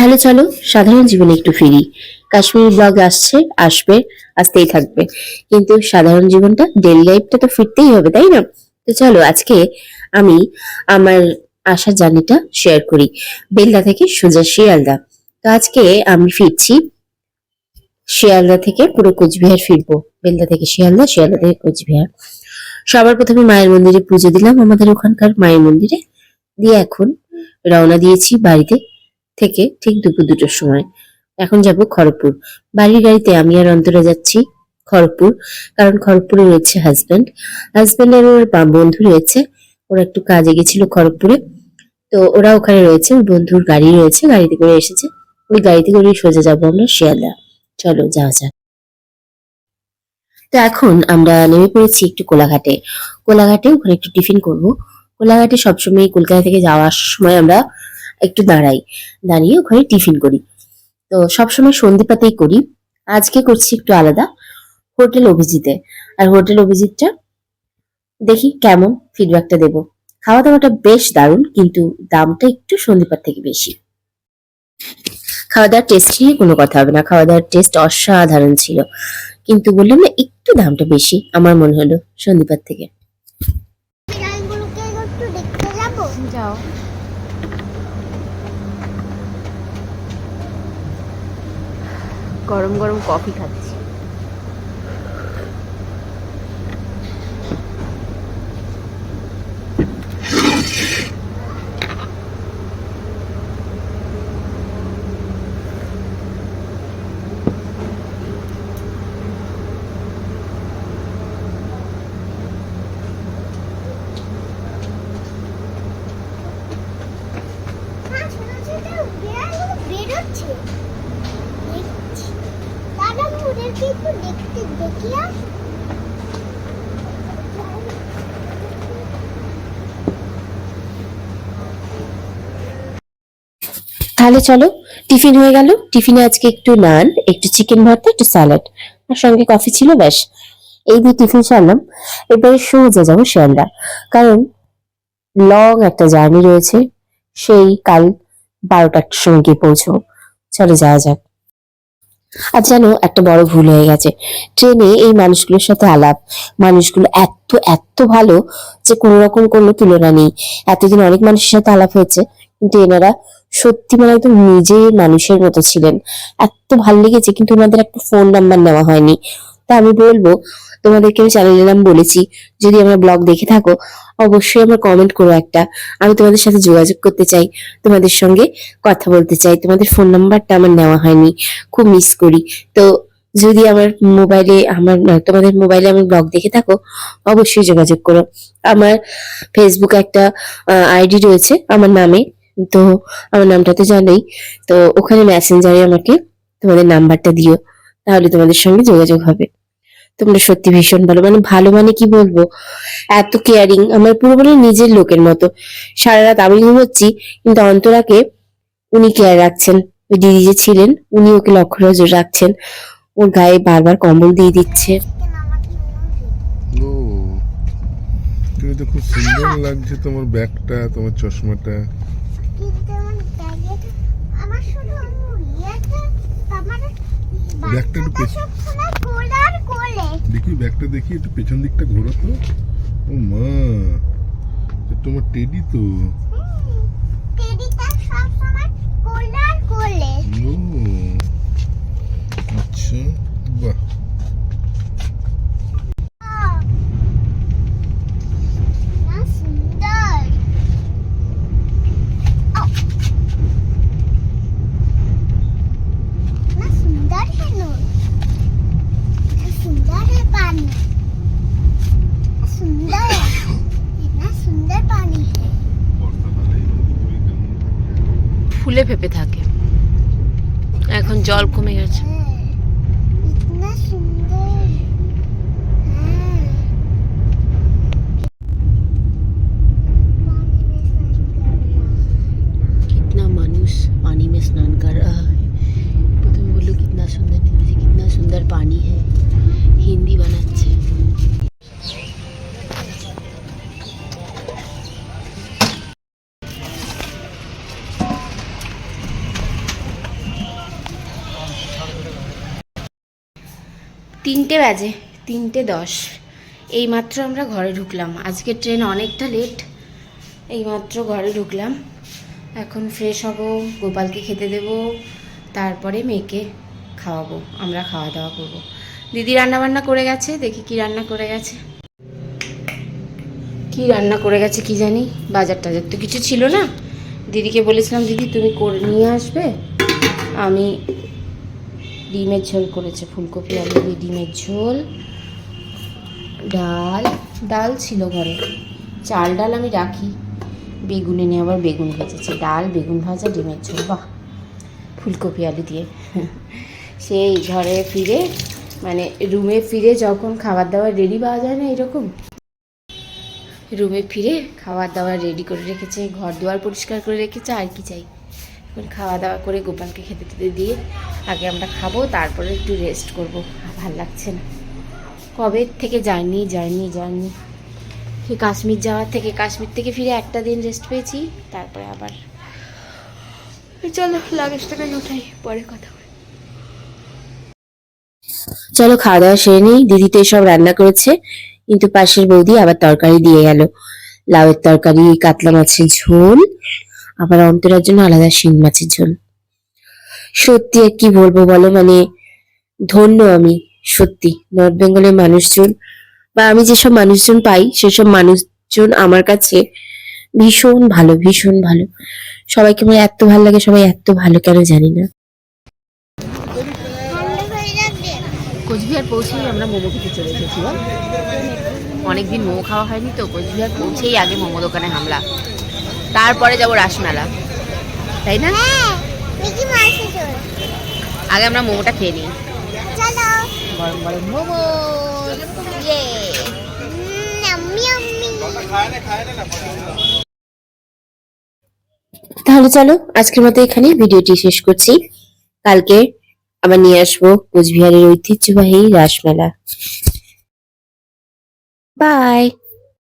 তাহলে চলো সাধারণ জীবনে একটু ফিরি। কাশ্মীরি ব্লগ আসছে, আসবে, আসতেই থাকবে। কিন্তু সাধারণ জীবনটা ডেলি লাইফটা তো ফিরতেই হবে, তাই না? তো চলো আজকে আমি আমার আসার জার্নিটা শেয়ার করি। বেলদা থেকে সোজা শিয়ালদা। তো আজকে আমি ফিরছি শিয়ালদা থেকে, পুরো কোচবিহার ফিরবো। বেলদা থেকে শিয়ালদা শিয়ালদা থেকে কোচবিহার। সবার প্রথমে মায়ের মন্দিরে পুজো দিলাম আমাদের ওখানকার মায়ের মন্দিরে। দিয়ে এখন রওনা দিয়েছি বাড়িতে। থেকে ঠিক দুপুর দুটোর সময়। এখন যাব খড়গপুর। বাড়ির গাড়িতে আমি আর অন্তরা যাচ্ছি খড়গপুর, কারণ খড়গপুরে রয়েছে হাজব্যান্ড হাজব্যান্ডের ওর বন্ধু রয়েছে, ওরা একটু কাজে গেছিল খড়গপুরে। তো ওরা ওখানে রয়েছে, ওর বন্ধুর গাড়ি রয়েছে, গাড়িতে করে এসেছে। ওই গাড়িতে করে সোজা যাব আমরা শিয়ালদা। চলো, যাওয়া যাক। তো এখন আমরা নেমে পড়েছি একটু কোলাঘাটে। কোলাঘাটে ওখানে একটু টিফিন করব। কোলাঘাটে সবসময় কলকাতা থেকে যাওয়ার সময় আমরা একটু দাঁড়াই, দাঁড়িয়ে ওখানে টিফিন করি। তো সবসময় সন্ধিপাতেই করি। আজকে করছি একটু আলাদা, হোটেল অভিজিতে। আর হোটেল অভিজিৎটা দেখি কেমন ফিডব্যাকটা দেব। খাওয়া দাওয়াটা বেশ দারুণ, কিন্তু দামটা একটু সন্ধিপাত থেকে বেশি। খাওয়া দাওয়ার টেস্ট নিয়ে কোনো কথা হবে না। খাওয়া দাওয়ার টেস্ট অসাধারণ ছিল। কিন্তু বললাম না, একটু দামটা বেশি, আমার মনে হলো সন্ধিপাত থেকে বিড়ালগুলোকে একটু দেখতে যাব যাও গরম গরম কফি খাচ্ছি। একটু, দেখতে তাহলে চলো, টিফিন হয়ে গেল। টিফিনে আজকে একটু নান, একটু চিকেন ভর্তা, একটু স্যালাড। আর সঙ্গে কফি ছিল, ব্যাস। এই দিয়ে টিফিন সারলাম, এবারে সোজা যাব শিয়ালদা কারণ লং একটা জার্নি রয়েছে, সেই কাল বারোটার সময় গিয়ে পৌঁছবো। চলো যাওয়া যাক। আর যেন একটা বড় ভুল হয়ে গেছে। ট্রেনে এই মানুষগুলোর সাথে আলাপ। মানুষগুলো এত এত ভালো যে কোনো রকম কোনো তুলনা নেই। এতদিন অনেক মানুষের সাথে আলাপ হয়েছে। কিন্তু এনারা সত্যি মানে একদম নিজে মানুষের মতো ছিলেন। এত ভালো লেগেছে, কিন্তু ওনাদের একটা ফোন নাম্বার নেওয়া হয়নি। তা আমি বলব তোমাদেরকে আমি চ্যানেলের নাম বলেছি। যদি আমার ব্লগ দেখে থাকো, অবশ্যই আমার কমেন্ট করো একটা। আমি তোমাদের সাথে যোগাযোগ করতে চাই, তোমাদের সঙ্গে কথা বলতে চাই। তোমাদের ফোন নাম্বারটা আমার নেওয়া হয়নি, খুব মিস করি। তো যদি আমার মোবাইলে আমার তোমাদের মোবাইলে আমি ব্লগ দেখে থাকো, অবশ্যই যোগাযোগ করো। আমার ফেসবুক একটা আইডি রয়েছে, আমার নামে। তো আমার নামটা তো জানোই। তো ওখানে মেসেঞ্জারে আমাকে তোমাদের নাম্বারটা দিও, তাহলে তোমাদের সঙ্গে যোগাযোগ হবে। তোমরা সত্যি ভীষণ ভালো। মানে ভালো মানে কি বলব? এত কেয়ারিং আমার পুরো মানে নিজের লোকের মতো। সারা রাত আমি ঘুমোচ্ছি কিন্তু অন্তরাকে উনি কেয়ার রাখছেন। ওই দিদি যে ছিলেন উনি ওকে লক্ষ্য নজর রাখছেন। ওর গায়ে বারবার কম্বল দিয়ে দিচ্ছে। তুমি তো খুব সুন্দর লাগছে তোমার ব্যাগটা তোমার চশমাটা। কিন্তু আমার শুধু ব্যাগটা একটু দেখি ব্যাগটা দেখি একটু পেছন দিকটা ঘোরো তো। ও মা তোমার টেডি তো। আচ্ছা। ফেপে থাকে। এখন জল কমে গেছে। তিনটে বাজে, তিনটে দশ। এইমাত্র আমরা ঘরে ঢুকলাম। আজকে ট্রেন অনেকটা লেট এইমাত্র ঘরে ঢুকলাম। এখন ফ্রেশ হব, গোপালকে খেতে দেব, তারপরে মেয়েকে খাওয়াবো, আমরা খাওয়া দাওয়া করব। দিদি রান্না বান্না করে গেছে, দেখি কি রান্না করে গেছে। কি রান্না করে গেছে কি জানি, বাজার টাজার তো কিছু ছিল না। দিদিকে বলেছিলাম, দিদি তুমি করে নিয়ে আসবে? আমি ডিমের ঝোল করেছে, ফুলকপি আলু দিয়ে ডিমের ঝোল, ডাল ডাল ছিল ঘরে। চাল ডাল আমি রাখি, বেগুনে নিয়ে আবার বেগুন ভেজেছে, ডাল, বেগুন ভাজা, ডিমের ঝোল, বাহ! ফুলকপি, আলু দিয়ে। সেই ঘরে ফিরে মানে রুমে ফিরে যখন খাবার দাবার রেডি পাওয়া যায় না এরকম, রুমে ফিরে খাবার দাবার রেডি করে রেখেছে, ঘর দুয়ার পরিষ্কার করে রেখেছে, আর কি চাই? এখন খাওয়া দাওয়া করে গোপালকে খেতে খেতে দিয়ে আগে আমরা খাব, তারপরে একটু রেস্ট করব। ভালো লাগছে না। কবে থেকে জার্নি জার্নি জার্নি সে কাশ্মীর যাওয়ার থেকে, কাশ্মীর থেকে ফিরে একটা দিন রেস্ট পেয়েছি, তারপরে আবার চলো লাগেজটাকে উঠাই, পরে কথা চলো খাওয়া দাওয়া সেরে নেই, দিদি তো এসব রান্না করেছে, কিন্তু পাশের বৌদি আবার তরকারি দিয়ে গেল। লাউয়ের তরকারি, কাতলা মাছের ঝোল, আবার অন্তরার জন্য আলাদা শিং মাছের ঝোল। সত্যি কি বলব বলো? মানে ধন্য আমি, সত্যি। নর্থ বেঙ্গলের মানুষজন বা আমি যেসব মানুষজন পাই, সেসব মানুষজন আমার কাছে ভীষণ ভালো ভীষণ ভালো। সবাইকে আমার এত ভালো লাগে, সবাই এত ভালো কেন জানি না। কোচবিহার পৌঁছেই আমরা মোমো খেতে চলে এসেছি বল অনেকদিন মোমো খাওয়া হয়নি তো, কোচবিহার পৌঁছেই আগে মোমো দোকানে হামলা। তারপরে যাব রাসমেলা। তাই না? আগে আমরা মোমোটা খেয়ে নিই। মোমো। তাহলে চলো আজকের মতো এখানে ভিডিওটি শেষ করছি। কালকে আবার নিয়ে আসব কোচবিহারের ঐতিহ্যবাহী রাসমেলা। বাই